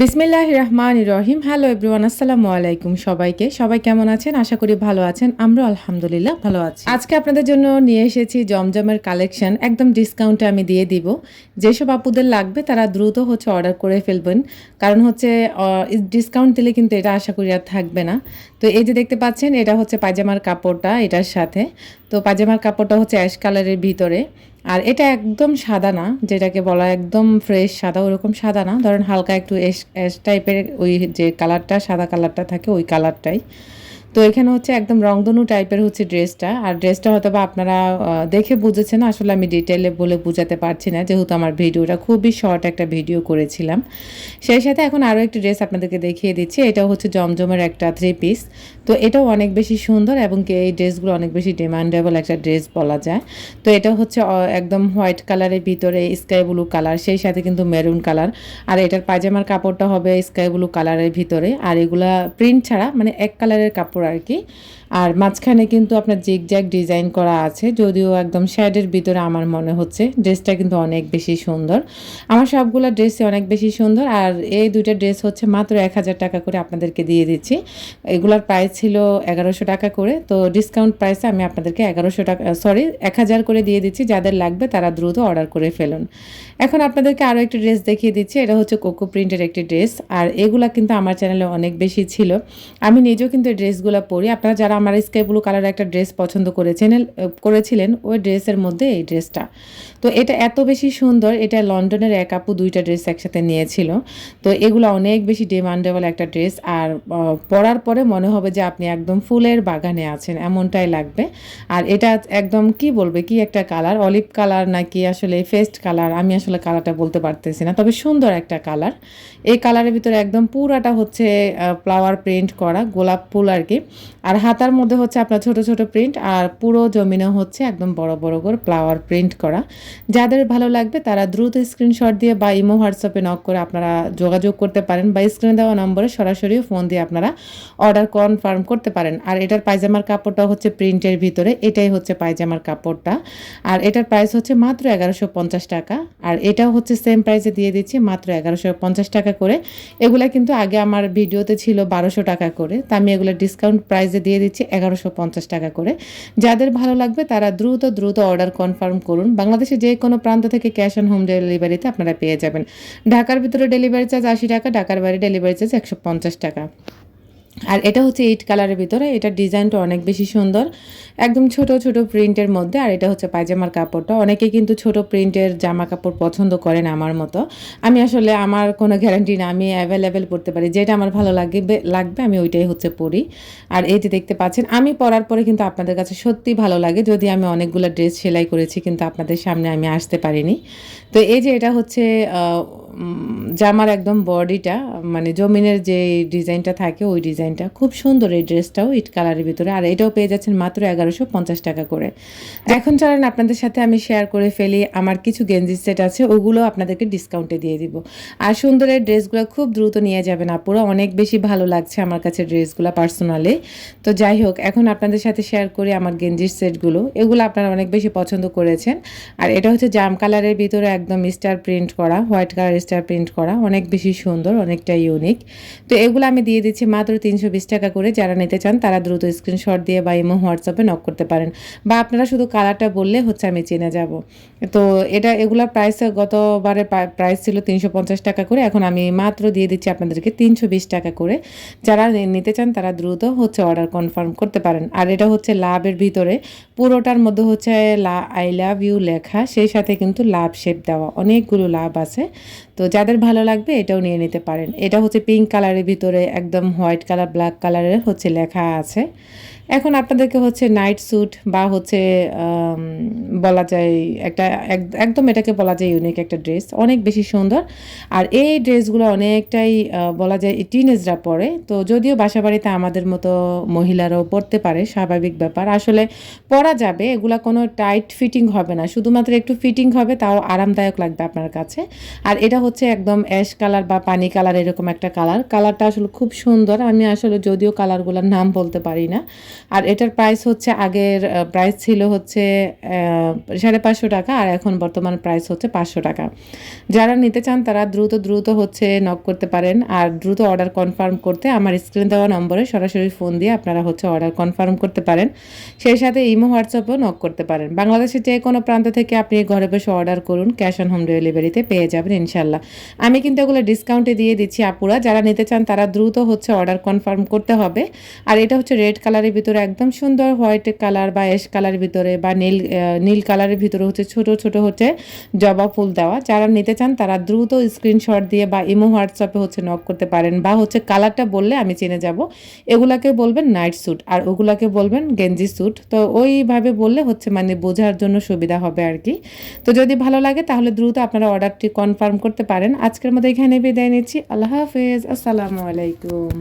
বিসমিল্লাহ রহমান রহিম hello everyone আসসালামু আলাইকুম সবাইকে। সবাই কেমন আছেন? আশা করি ভালো আছেন। আমরা আলহামদুলিল্লাহ ভালো আছি। আজকে আপনাদের জন্য নিয়ে এসেছি জমজমের কালেকশন। একদম ডিসকাউন্টে আমি দিয়ে দিব। যেসব আপুদের লাগবে তারা দ্রুত হচ্ছে অর্ডার করে ফেলবেন। কারণ হচ্ছে ডিসকাউন্ট দিলে কিন্তু এটা আশা করি আর থাকবে না। তো এই যে দেখতে পাচ্ছেন, এটা হচ্ছে পায়জামার কাপড়টা এটার সাথে। তো পায়জামার কাপড়টা হচ্ছে অ্যাশ কালারের ভিতরে। আর এটা একদম সাদা না, যেটাকে বলা একদম ফ্রেশ সাদা, ওরকম সাদা না। ধরেন হালকা একটু অ্যাশ অ্যাশ টাইপের ওই যে কালারটা সাদা কালারটা থাকে ওই কালারটাই তো এখানে হচ্ছে একদম রংধনু টাইপের হচ্ছে ড্রেসটা আর ড্রেসটা হয়তো আপনারা দেখে বুঝেছেন, আসলে আমি ডিটেলে বলে বুঝাতে পারছি না। যেহেতু আমার ভিডিওটা খুবই শর্ট একটা ভিডিও করেছিলাম। সেই সাথে এখন আরও একটি ড্রেস আপনাদেরকে দেখিয়ে দিচ্ছি। এটা হচ্ছে জমজমের একটা থ্রি পিস তো এটাও অনেক বেশি সুন্দর এবং কি এই ড্রেসগুলো অনেক বেশি ডিমান্ডেবল একটা ড্রেস বলা যায়। তো এটা হচ্ছে একদম হোয়াইট কালারের ভিতরে স্কাই ব্লু কালার সেই সাথে কিন্তু মেরুন কালার আর এটার পায়জামার কাপড়টা হবে স্কাই ব্লু কালারের ভিতরে। আর এগুলা প্রিন্ট ছাড়া মানে এক কালারের কাপড় আর কি আর মাঝখানে কিন্তু আপনার জিগজ্যাগ ডিজাইন করা আছে, যদিও একদম শ্যাডের ভিতরে আমার মনে হচ্ছে ড্রেসটা কিন্তু অনেক বেশি সুন্দর। আমার সবগুলো ড্রেসই অনেক বেশি সুন্দর, আর এই দুইটা ড্রেস হচ্ছে মাত্র এক হাজার টাকা করে আপনাদেরকে দিয়ে দিচ্ছি। এগুলোর প্রাইস ছিল এগারোশো টাকা করে, তো ডিসকাউন্ট প্রাইসে আমি আপনাদেরকে এগারোশো টাকা সরি এক হাজার করে দিয়ে দিচ্ছি, যাদের লাগবে তারা দ্রুত অর্ডার করে ফেলুন। এখন আপনাদেরকে আরও একটি ড্রেস দেখিয়ে দিচ্ছি, এটা হচ্ছে কোকো প্রিন্টের একটি ড্রেস আর এগুলা কিন্তু আমার চ্যানেলে অনেক বেশি ছিল। আমি নিজেও কিন্তু ড্রেসগুলো পরি, আপনারা যারা আমার স্কাই ব্লু কালার একটা ড্রেস পছন্দ করেছেন করেছিলেন, ওই ড্রেসের মধ্যে এই ড্রেসটা। তো এটা এত বেশি সুন্দর, এটা লন্ডনের এক আপু দুইটা ড্রেস একসাথে নিয়েছিল। তো এগুলো অনেক বেশি ডিমান্ডেবল একটা ড্রেস। আর পরার পরে মনে হবে যে আপনি একদম ফুলের বাগানে আছেন, এমনটাই লাগবে। আর এটা একদম কি বলবে, কি একটা কালার? অলিভ কালার নাকি আসলে ফেস্ট কালার? আমি আসলে কালারটা বলতে পারতেছি না। তবে সুন্দর একটা কালার। এই কালারের ভিতরে একদম পুরাটা হচ্ছে ফ্লাওয়ার প্রিন্ট করা গোলাপ ফুল আর কি। আর হাতার মধ্যে হচ্ছে আপনার ছোট ছোট প্রিন্ট আর পুরো জমিনে হচ্ছে একদম বড় বড় করে ফ্লাওয়ার প্রিন্ট করা। যাদের ভালো লাগবে তারা দ্রুত স্ক্রিনশট দিয়ে বা ইমো হোয়াটসঅ্যাপে নক করে আপনারা যোগাযোগ করতে পারেন বা স্ক্রিনে দেওয়া নম্বরে সরাসরি ফোন দিয়ে আপনারা অর্ডার কনফার্ম করতে পারেন। আর এটার পায়জামার কাপড়টা হচ্ছে প্রিন্টের ভিতরে, এটাই হচ্ছে পায়জামার কাপড়টা। আর এটার প্রাইস হচ্ছে মাত্র এগারোশো পঞ্চাশ টাকা। আর এটাও হচ্ছে সেম প্রাইসে দিয়ে দিচ্ছি, মাত্র এগারোশো পঞ্চাশ টাকা করে। এগুলা কিন্তু আগে আমার ভিডিওতে ছিল বারোশো টাকা করে। তা আমি এগুলো ডিসকাউন্ট প্রাইসে দিয়ে দিচ্ছি। এগারোশো পঞ্চাশ টাকা করে। যাদের ভালো লাগবে তারা দ্রুত দ্রুত অর্ডার কনফার্ম করুন। বাংলাদেশে যে কোনো প্রান্ত থেকে ক্যাশ অন হোম ডেলিভারিতে আপনারা পেয়ে যাবেন। ঢাকার ভিতরে ডেলিভারি চার্জ আশি টাকা, ঢাকার বাইরে ডেলিভারি চার্জ একশো পঞ্চাশ টাকা। আর এটা হচ্ছে এইট কালারের ভিতরে, এটা ডিজাইনটা অনেক বেশি সুন্দর। একদম ছোট ছোট প্রিন্টের মধ্যে, আর এটা হচ্ছে পায়জামার কাপড়টা। অনেকে কিন্তু ছোট প্রিন্টের জামা কাপড় পছন্দ করেন আমার মতো। আমি আসলে আমার কোনো গ্যারান্টি না, আমি অ্যাভেলেবেল পড়তে পারি। যেটা আমার ভালো লাগবে লাগবে, আমি ওইটাই হচ্ছে পরি। আর এই যে দেখতে পাচ্ছেন, আমি পরার পরে কিন্তু আপনাদের কাছে সত্যি ভালো লাগে। যদি আমি অনেকগুলো ড্রেস সেলাই করেছি, কিন্তু আপনাদের সামনে আমি আসতে পারিনি। তো এই যে এটা হচ্ছে জামার একদম বডিটা মানে জমিনের যে ডিজাইনটা থাকে, ওই ডিজাইনটা। খুব সুন্দর এই ড্রেসটাও, ইট কালারের ভিতরে। আর এটাও পেয়ে যাচ্ছেন মাত্র এগারোশো পঞ্চাশ টাকা করে। এখন চলেন আপনাদের সাথে আমি শেয়ার করে ফেলি। আমার কিছু গেঞ্জি সেট আছে, ওগুলো আপনাদেরকে ডিসকাউন্টে দিয়ে দিব। আর সুন্দরের ড্রেসগুলো খুব দ্রুত নিয়ে যাবেন আপুরা। অনেক বেশি ভালো লাগছে আমার কাছে ড্রেসগুলো পার্সোনালি তো যাই হোক, এখন আপনাদের সাথে শেয়ার করি আমার গেঞ্জির সেটগুলো এগুলো আপনারা অনেক বেশি পছন্দ করেছেন। আর এটা হচ্ছে জাম কালারের ভিতরে একদম স্টার প্রিন্ট করা হোয়াইট কালার স্টার প্রিন্ট করা। অনেক বেশি সুন্দর অনেকটা ইউনিক তো এগুলো আমি দিয়ে দিচ্ছি মাত্র তিনশো বিশ টাকা করে যারা নিতে চান, তারা দ্রুত স্ক্রিনশট দিয়ে বা ইমো হোয়াটসঅ্যাপে নক করতে পারেন। বা আপনারা শুধু কালারটা বললে হচ্ছে আমি চিনে যাব। তো এটা এগুলোর প্রাইস গতবারের প্রাইস ছিল তিনশো পঞ্চাশ টাকা করে, এখন আমি মাত্র দিয়ে দিচ্ছি আপনাদেরকে তিনশো বিশ টাকা করে। যারা নিতে চান, তারা দ্রুত হচ্ছে অর্ডার কনফার্ম করতে পারেন। আর এটা হচ্ছে লাভের ভিতরে, পুরোটার মধ্যে হচ্ছে লা আই লাভ ইউ লেখা, সেই সাথে কিন্তু লাভ শেপ দেওয়া, অনেকগুলো লাভ আছে। তো যাদের ভালো লাগবে, এটাও নিয়ে নিতে পারেন। এটা হচ্ছে পিঙ্ক কালারের ভিতরে, একদম হোয়াইট কালার ব্ল্যাক কালারের হচ্ছে লেখা আছে। এখন আপনাদেরকে হচ্ছে নাইট স্যুট বা হচ্ছে বলা যায় একটা একদম এটাকে বলা যায় ইউনিক একটা ড্রেস অনেক বেশি সুন্দর। আর এই ড্রেসগুলো অনেকটাই বলা যায় টিনেজরা পরে। তো যদিও বাসা বাড়িতে আমাদের মতো মহিলারাও পরতে পারে, স্বাভাবিক ব্যাপার। আসলে পরা যাবে, এগুলো কোনো টাইট ফিটিং হবে না। শুধুমাত্র একটু ফিটিং হবে, তাও আরামদায়ক লাগবে আপনার কাছে। আর এটা হচ্ছে একদম অ্যাশ কালার বা পানি কালার এরকম একটা কালার কালারটা আসলে খুব সুন্দর। আমি আসলে যদিও কালারগুলোর নাম বলতে পারি না। আর এটার প্রাইস হচ্ছে আগের প্রাইস ছিল হচ্ছে সাড়ে পাঁচশো টাকা আর এখন বর্তমান প্রাইস হচ্ছে পাঁচশো টাকা। যারা নিতে চান তারা দ্রুত দ্রুত হচ্ছে নক করতে পারেন আর দ্রুত অর্ডার কনফার্ম করতে আমার স্ক্রিন দেওয়া নম্বরে সরাসরি ফোন দিয়ে আপনারা হচ্ছে অর্ডার কনফার্ম করতে পারেন। সেই সাথে ইমো হোয়াটসঅ্যাপও নক করতে পারেন। বাংলাদেশের যে কোনো প্রান্ত থেকে আপনি ঘরে বসে অর্ডার করুন ক্যাশ অন হোম ডেলিভারিতে পেয়ে যাবেন ইনশাল্লাহ আমি কিন্তু এগুলো ডিসকাউন্টে দিয়ে দিচ্ছি আপুরা। যারা নিতে চান তারা দ্রুত হচ্ছে অর্ডার কনফার্ম করতে হবে। আর এটা হচ্ছে রেড কালারের ভিতরে একদম সুন্দর হোয়াইট কালার বা অ্যাশ কালারের ভিতরে বা নীল নীল কালারের ভিতরে হচ্ছে ছোট ছোট হচ্ছে জবা ফুল দেওয়া। যারা নিতে চান তারা দ্রুত স্ক্রিনশট দিয়ে বা ইমো হোয়াটসঅ্যাপে হচ্ছে নক করতে পারেন বা হচ্ছে কালারটা বললে আমি চিনে যাব। এগুলাকে বলবেন নাইট স্যুট আর ওগুলাকে বলবেন গেঞ্জি স্যুট তো ওইভাবে বললে হচ্ছে মানে বোঝার জন্য সুবিধা হবে আর কি। তো যদি ভালো লাগে তাহলে দ্রুত আপনারা অর্ডারটি কনফার্ম করতে পারেন। আজকের মধ্যে এখানে বিদায় নিচ্ছি। আল্লাহ হাফেজ। আসসালামু আলাইকুম।